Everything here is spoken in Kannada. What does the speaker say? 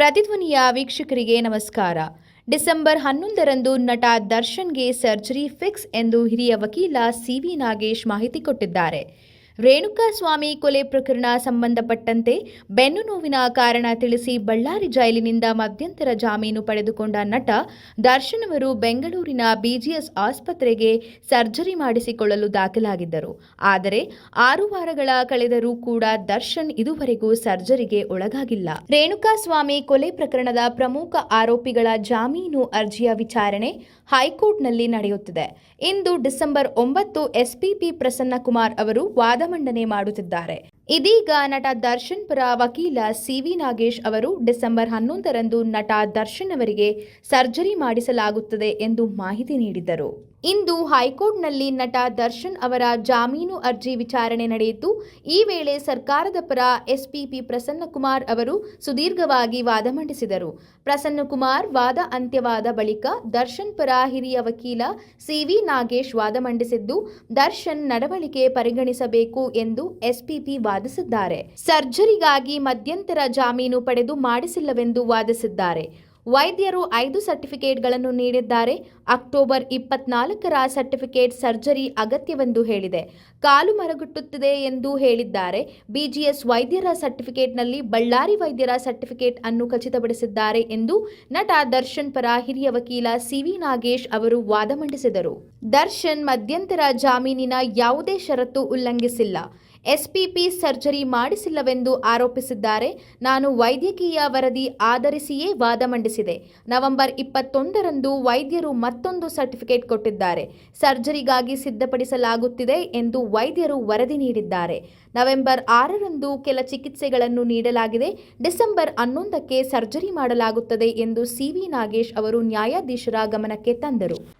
ಪ್ರತಿಧ್ವನಿಯ ವೀಕ್ಷಕರಿಗೆ ನಮಸ್ಕಾರ. ಡಿಸೆಂಬರ್ ಹನ್ನೊಂದರಂದು ನಟ ದರ್ಶನ್ಗೆ ಸರ್ಜರಿ ಫಿಕ್ಸ್ ಎಂದು ಹಿರಿಯ ವಕೀಲ ಸಿವಿ ನಾಗೇಶ್ ಮಾಹಿತಿ ಕೊಟ್ಟಿದ್ದಾರೆ. ರೇಣುಕಾ ಸ್ವಾಮಿ ಕೊಲೆ ಪ್ರಕರಣ ಸಂಬಂಧಪಟ್ಟಂತೆ ಬೆನ್ನು ನೋವಿನ ಕಾರಣ ತಿಳಿಸಿ ಬಳ್ಳಾರಿ ಜೈಲಿನಿಂದ ಮಧ್ಯಂತರ ಜಾಮೀನು ಪಡೆದುಕೊಂಡ ನಟ ದರ್ಶನ್ ಅವರು ಬೆಂಗಳೂರಿನ ಬಿಜಿಎಸ್ ಆಸ್ಪತ್ರೆಗೆ ಸರ್ಜರಿ ಮಾಡಿಸಿಕೊಳ್ಳಲು ದಾಖಲಾಗಿದ್ದರು. ಆದರೆ ಆರು ವಾರಗಳ ಕಳೆದರೂ ಕೂಡ ದರ್ಶನ್ ಇದುವರೆಗೂ ಸರ್ಜರಿಗೆ ಒಳಗಾಗಿಲ್ಲ. ರೇಣುಕಾ ಸ್ವಾಮಿ ಕೊಲೆ ಪ್ರಕರಣದ ಪ್ರಮುಖ ಆರೋಪಿಗಳ ಜಾಮೀನು ಅರ್ಜಿಯ ವಿಚಾರಣೆ ಹೈಕೋರ್ಟ್ನಲ್ಲಿ ನಡೆಯುತ್ತಿದೆ. ಇಂದು ಡಿಸೆಂಬರ್ ಒಂಬತ್ತು ಎಸ್ಪಿಪಿ ಪ್ರಸನ್ನಕುಮಾರ್ ಅವರು ವಾದ ಮಂಡನೆ ಮಾಡುತ್ತಿದ್ದಾರೆ. ಇದೀಗ ನಟ ದರ್ಶನ್ ಪರ ವಕೀಲ ಸಿವಿ ನಾಗೇಶ್ ಅವರು ಡಿಸೆಂಬರ್ ಹನ್ನೊಂದರಂದು ನಟ ದರ್ಶನ್ ಅವರಿಗೆ ಸರ್ಜರಿ ಮಾಡಿಸಲಾಗುತ್ತದೆ ಎಂದು ಮಾಹಿತಿ ನೀಡಿದರು ಇಂದು ಹೈಕೋರ್ಟ್ನಲ್ಲಿ ನಟ ದರ್ಶನ್ ಅವರ ಜಾಮೀನು ಅರ್ಜಿ ವಿಚಾರಣೆ ನಡೆಯಿತು. ಈ ವೇಳೆ ಸರ್ಕಾರದ ಪರ ಎಸ್ಪಿಪಿ ಪ್ರಸನ್ನಕುಮಾರ್ ಅವರು ಸುದೀರ್ಘವಾಗಿ ವಾದ ಮಂಡಿಸಿದರು. ಪ್ರಸನ್ನಕುಮಾರ್ ವಾದ ಅಂತ್ಯವಾದ ಬಳಿಕ ದರ್ಶನ್ ಪರ ಹಿರಿಯ ವಕೀಲ ಸಿವಿ ನಾಗೇಶ್ ವಾದ ಮಂಡಿಸಿದ್ದು, ದರ್ಶನ್ ನಡವಳಿಕೆ ಪರಿಗಣಿಸಬೇಕು ಎಂದು ಎಸ್ಪಿಪಿ ವಾದಿಸಿದ್ದಾರೆ. ಸರ್ಜರಿಗಾಗಿ ಮಧ್ಯಂತರ ಜಾಮೀನು ಪಡೆದು ಮಾಡಿಸಿಲ್ಲವೆಂದು ವಾದಿಸಿದ್ದಾರೆ. ವೈದ್ಯರು ಐದು ಸರ್ಟಿಫಿಕೇಟ್ಗಳನ್ನು ನೀಡಿದ್ದಾರೆ. ಅಕ್ಟೋಬರ್ ಇಪ್ಪತ್ನಾಲ್ಕರ ಸರ್ಟಿಫಿಕೇಟ್ ಸರ್ಜರಿ ಅಗತ್ಯವೆಂದು ಹೇಳಿದೆ. ಕಾಲು ಮರಗುಟ್ಟುತ್ತಿದೆ ಎಂದು ಹೇಳಿದ್ದಾರೆ. ಬಿಜಿಎಸ್ ವೈದ್ಯರ ಸರ್ಟಿಫಿಕೇಟ್ನಲ್ಲಿ ಬಳ್ಳಾರಿ ವೈದ್ಯರ ಸರ್ಟಿಫಿಕೇಟ್ ಅನ್ನು ಖಚಿತಪಡಿಸಿದ್ದಾರೆ ಎಂದು ನಟ ದರ್ಶನ್ ಪರ ಹಿರಿಯ ವಕೀಲ ಸಿವಿ ನಾಗೇಶ್ ಅವರು ವಾದ ಮಂಡಿಸಿದರು. ದರ್ಶನ್ ಮಧ್ಯಂತರ ಜಾಮೀನಿನ ಯಾವುದೇ ಷರತ್ತು ಉಲ್ಲಂಘಿಸಿಲ್ಲ. ಎಸ್ಪಿಪಿ ಸರ್ಜರಿ ಮಾಡಿಸಿಲ್ಲವೆಂದು ಆರೋಪಿಸಿದ್ದಾರೆ. ನಾನು ವೈದ್ಯಕೀಯ ವರದಿ ಆಧರಿಸಿಯೇ ವಾದ ಮಂಡಿಸಿದೆ. ನವೆಂಬರ್ ಇಪ್ಪತ್ತೊಂದರಂದು ವೈದ್ಯರು ಮತ್ತೊಂದು ಸರ್ಟಿಫಿಕೇಟ್ ಕೊಟ್ಟಿದ್ದಾರೆ. ಸರ್ಜರಿಗಾಗಿ ಸಿದ್ಧಪಡಿಸಲಾಗುತ್ತಿದೆ ಎಂದು ವೈದ್ಯರು ವರದಿ ನೀಡಿದ್ದಾರೆ. ನವೆಂಬರ್ ಆರರಂದು ಕೆಲ ಚಿಕಿತ್ಸೆಗಳನ್ನು ನೀಡಲಾಗಿದೆ. ಡಿಸೆಂಬರ್ ಹನ್ನೊಂದಕ್ಕೆ ಸರ್ಜರಿ ಮಾಡಲಾಗುತ್ತದೆ ಎಂದು ಸಿವಿ ನಾಗೇಶ್ ಅವರು ನ್ಯಾಯಾಧೀಶರ ಗಮನಕ್ಕೆ ತಂದರು.